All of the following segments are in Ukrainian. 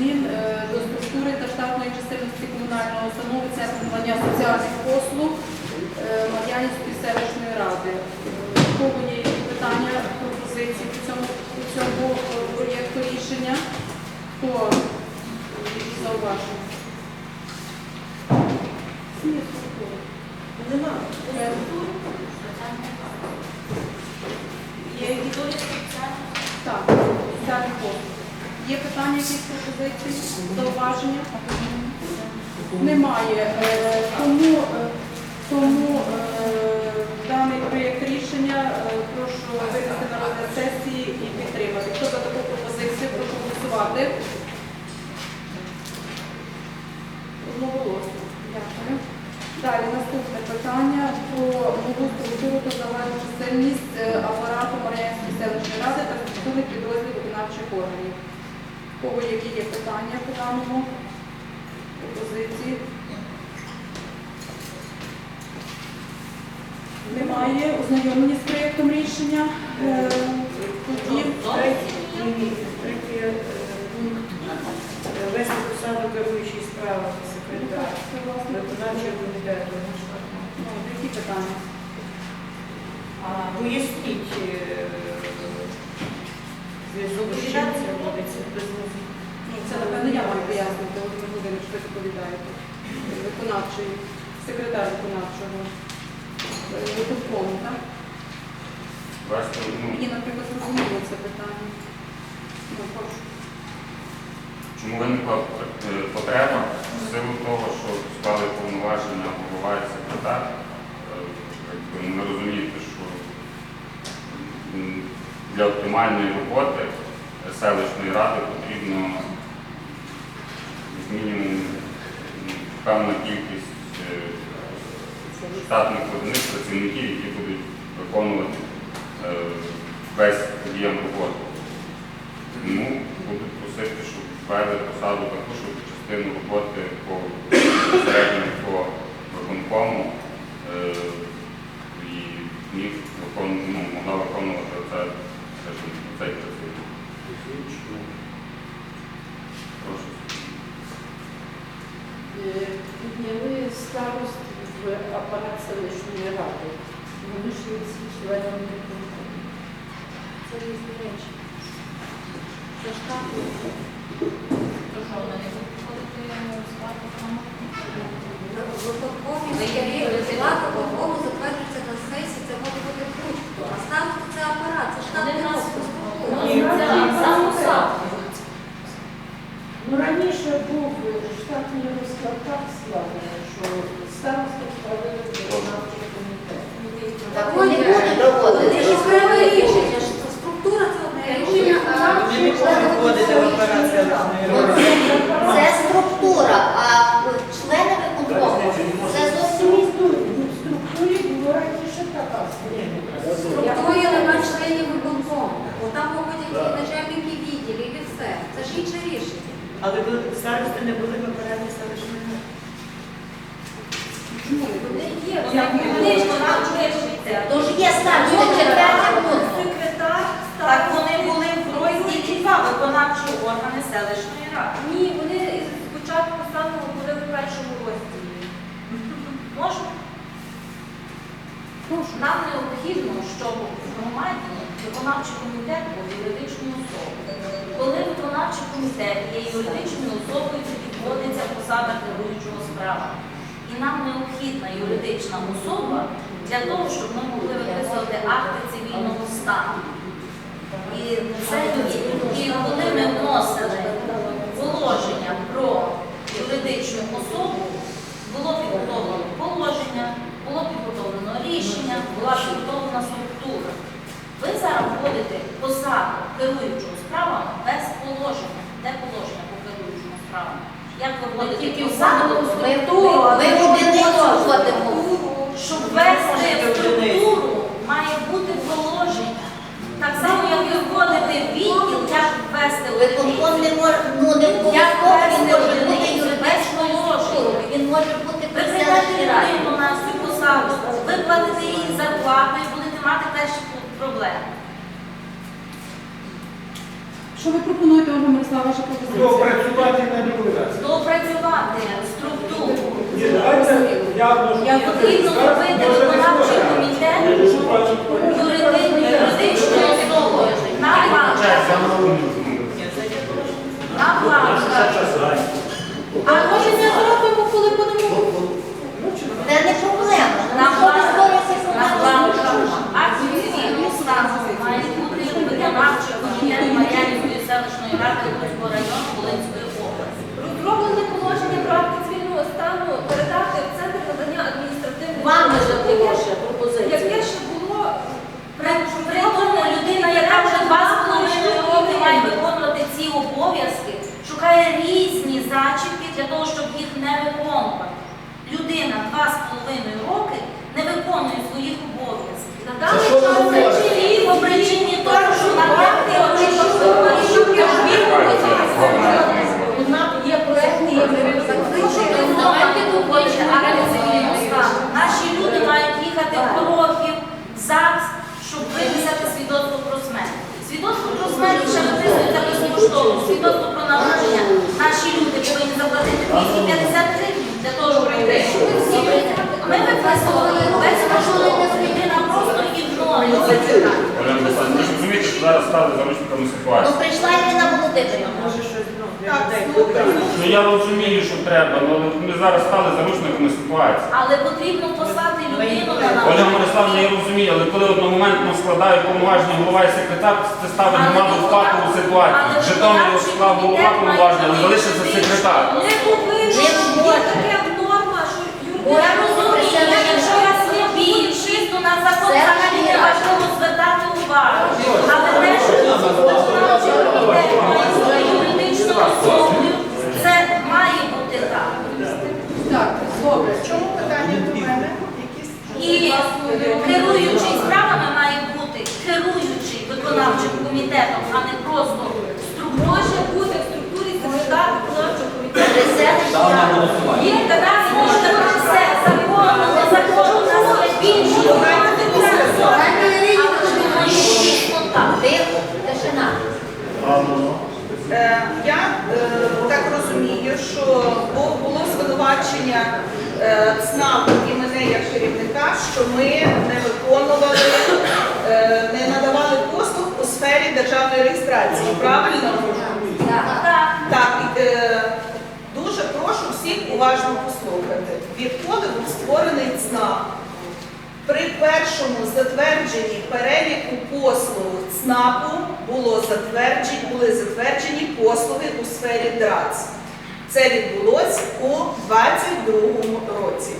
змін е, до структури та штатної чисельності комунального установи Центру надання соціальних послуг е, Мар'янівської селищної ради. Е, У кого є які питання, пропозиції по цьому, по цьому проєкту рішення? Хто зауваження? Зміни структури. Нема. Е, Є які Так, соціальний послуг. Є питання, якісь пропозиції, зауваження? Немає. Е, Тому, е, тому е, даний проєкт рішення прошу винести на розгляд сесії і підтримати. Хто за таку пропозицію, прошу голосувати. Одноголосно. Дякую. Далі наступне питання про нову структуру та загальну чисельність е, апарату Мар'янської селищної ради та структурних підрозділів виконавчих органів. У кого які є питання по даному пропозиції? Немає. Ознайомлені з проєктом рішення. Е, Тоді е, пункт. Вести посаду керуючої справами секретар виконавчого комітету. Ну, які питання? Поясніть Виконавчий, секретар виконавчого е, виконкому, так? Бачите, ну, Мені, наприклад, зрозуміло це питання. Ну, прошу. чому виникла е, потреба в силу того, що склали повноваження голова і секретар. Е, якби, розумієте, що м, для оптимальної роботи селищної ради потрібно як мінімум певна кількість е, штатних одиниць працівників, які будуть виконувати е, весь об'єм роботи. Тому буду просити, щоб ввели посаду таку, щоб частину роботи по безпосередньо по виконкому е, і міг викон, ну, могла виконувати це, скажімо, цей працівник. Прошу. Е, Підняли старост в апарат селищної ради. Вони ж всі членами виконкому. Це різні речі. Це штатні. То що, вони не будуть входити в склад виконавчого комітету? Виконкомі склад виконкому затверджується на сесії, це може бути будь-хто. А староста це апарат, це штатний Вони нас розпуск. Ні, Це сам посад. Ну, раніше був е, штатний розклад так складений, що староста вправили виконавчий комітет. Так вони будуть проводити. Це ж окреме рішення. що Структура це одне рішення. а Вони не можуть Це структура, а члени виконкому це зовсім В структурі було раніше така схема. структура нема членів виконкому. Там виходять і начальники відділів і все. Це ж інше рішення. Але ви старости не були селищної. Чому не Вони є, вони ж було? Тож є пункт. Секретар, так вони були в розділі два виконавчі органи селищної ради. Ні, вони спочатку саме були в першому розділі. Прошу. Нам необхідно, щоб в громаді виконавчий комітет був юридичною особою. Коли виконавчий комітет є юридичною особою, то відводиться посада керуючого справами. І нам необхідна юридична особа для того, щоб ми могли виписувати акти цивільного стану. І це. І коли ми вносили положення Виконком не може, ну не виконком він може бути юридично особою, він може бути при Ви раді. людину на всю посаду, виплатите її зарплату і будете мати перші проблеми. Що ви пропонуєте, Ольга Мирослава, ваша пропозиція? Допрацювати на рекомендації. Допрацювати структуру. Ні, давайте я можу. Я Потрібно зробити виконавчий комітет юридичною особою. На ваш. А може не зробимо, коли будемо Це не проблема. На Коли планах. створюється На команда, планах. Акційний устав має бути виконавчий комітет Мар'янівської селищної ради Луцького району Волинської області. Розроблене положення про акти цивільного стану передати в центр надання адміністративних Вам послуг. вже було ще пропозиція. Яке ще було При, при тому людина, яка вже два з половиною роки має виконувати ці обов'язки, шукає різні зачіпки для того, щоб їх не виконувати. Людина два з половиною роки не виконує своїх обов'язків. на даний час причині По причині того, що вона не Вона є проєктні, є Наші люди мають їхати в Крохів, в ЗАГС, щоб виписати свідоцтво про смерть. Свідоцтво про смерть ще виписується безкоштовно. Свідоцтво про народження. Наші люди повинні заплатити 250 гривень для того, щоб прийти. Ми виписували безкоштовно. Людина просто Олена Михайлівна, ви ж розумієте, що зараз стали заручниками Ну, ситуації. прийшла Ірина Володимирівна. Може щось ну. Ну я розумію, що треба, але ми зараз стали заручниками ситуації. Але потрібно послати людину на Оля. Мирославна, я розумію, але коли одномоментно складають повноваження голова і секретар, це ставить громаду в патову ситуацію. В Житомирі склав голова повноваження, але залишиться секретар. не повинно бути таке норма, що Я розумію, якщо вас є більшість, то на закон взагалі важливо звертати увагу. Але те, що виконавчий комітет має свою юридичну особу, це має бути так. так, добре. Чому питання до мене? І керуючий справами має бути керуючий виконавчим комітетом, а не просто структура. бути в структурі секретар виконавчого комітету. Є така можна все законно, незаконно, у нас є більшість. Я е, так розумію, що було звинувачення е, ЦНАПу і мене як керівника, що ми не виконували, е, не надавали послуг у сфері державної реєстрації. Правильно? Так. Так, дуже прошу всіх уважно послухати. Відколи був створений ЦНАП, при першому затвердженні переліку послуг ЦНАПу було затверджені, були затверджені послуги у сфері ДРАЦ. Це відбулося у 2022 році.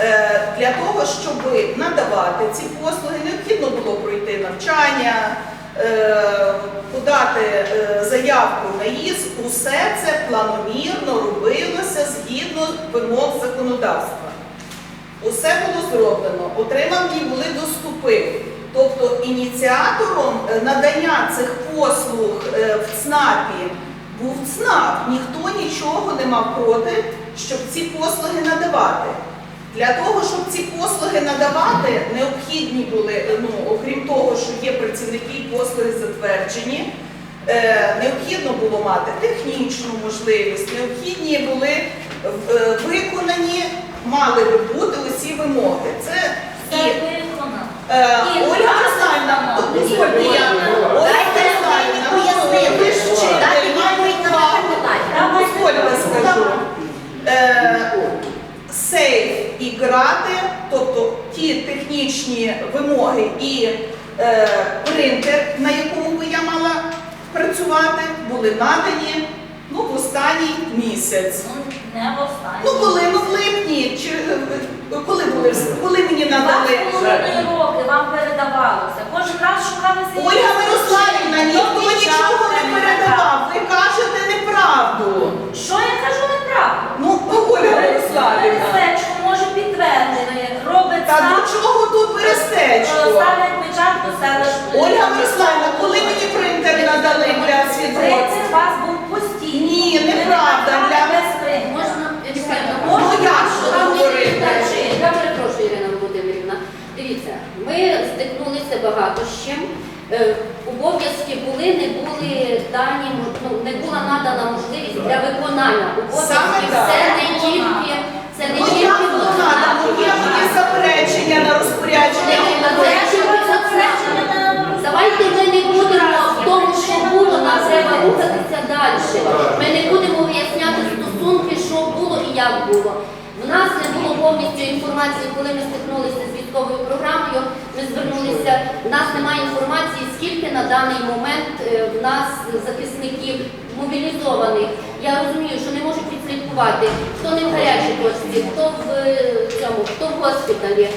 Е, Для того, щоб надавати ці послуги, необхідно було пройти навчання, е, подати е, заявку на ЄС. Усе це планомірно робилося згідно вимог законодавства. Усе було зроблено, отримані були доступи. Тобто ініціатором е, надання цих послуг е, в ЦНАПі був ЦНАП. Ніхто нічого не мав проти, щоб ці послуги надавати. Для того, щоб ці послуги надавати, необхідні були, е, ну, окрім того, що є працівники і послуги затверджені, необхідно було мати технічну можливість, необхідні були виконані, мали би бути усі вимоги. Це Це і. Е, Ольга ну, дозвольте, я Ольга ви ж вчитель, маєте. Дозвольте скажу. Е, Сейф і грати, тобто ті технічні вимоги і е, принтер, на якому би я мала працювати, були надані ну, в останній місяць. Ну, не в останній. Ну коли? Ну в липні, чи е, коли були коли мені Два надали? з половиною роки вам передавалося. Кожен раз шукалися. Ольга Мирославівна, ніхто нічого не передавав. Ви кажете неправду. Що я кажу неправду? Ну, Ольга Мирославівна. Перестечко може підтвердити, робить Та до чого тут перестечко? ставить печатку селищної. Ольга Мирославівна, коли мені принтер надали для свідоцтва? Принцип у вас був постійний. Ні, неправда, ви стикнулися багато з чим. Обов'язки були, не були дані, ну, не була надана можливість для виконання обов'язків. Саме Це не тільки це не тільки виконання. Є заперечення на розпорядження. Давайте ми не будемо в тому, що було, нам треба рухатися далі. Ми не будемо виясняти стосунки, що було і як було. Нас не було повністю інформації, коли ми стикнулися з військовою програмою. Ми звернулися. В нас немає інформації, скільки на даний момент е, в нас захисників мобілізованих. Я розумію, що не можуть відслідкувати, хто не в гарячій точці, хто в е, цьому, хто в госпіталі,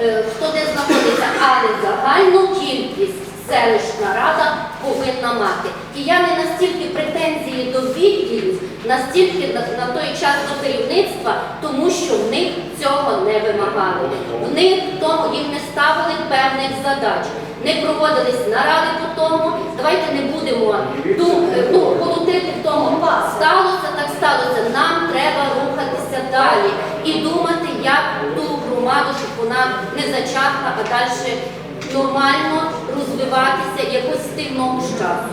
е, хто де знаходиться, але загальну кількість селищна рада повинна мати. І я не настільки претензії до відділів, настільки на, на той час до керівництва, тому що в них цього не вимагали. В них тому їм не ставили певних задач. Не проводились наради по тому. Давайте не будемо е, ну, колотити в тому. Сталося, так сталося. Нам треба рухатися далі і думати, як ту громаду, щоб вона не зачахла, а далі нормально розвиватися якось стильному з часу.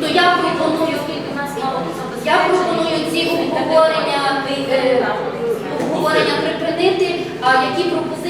То я пропоную, я пропоную ці обговорення, е, обговорення припинити, а які пропозиції.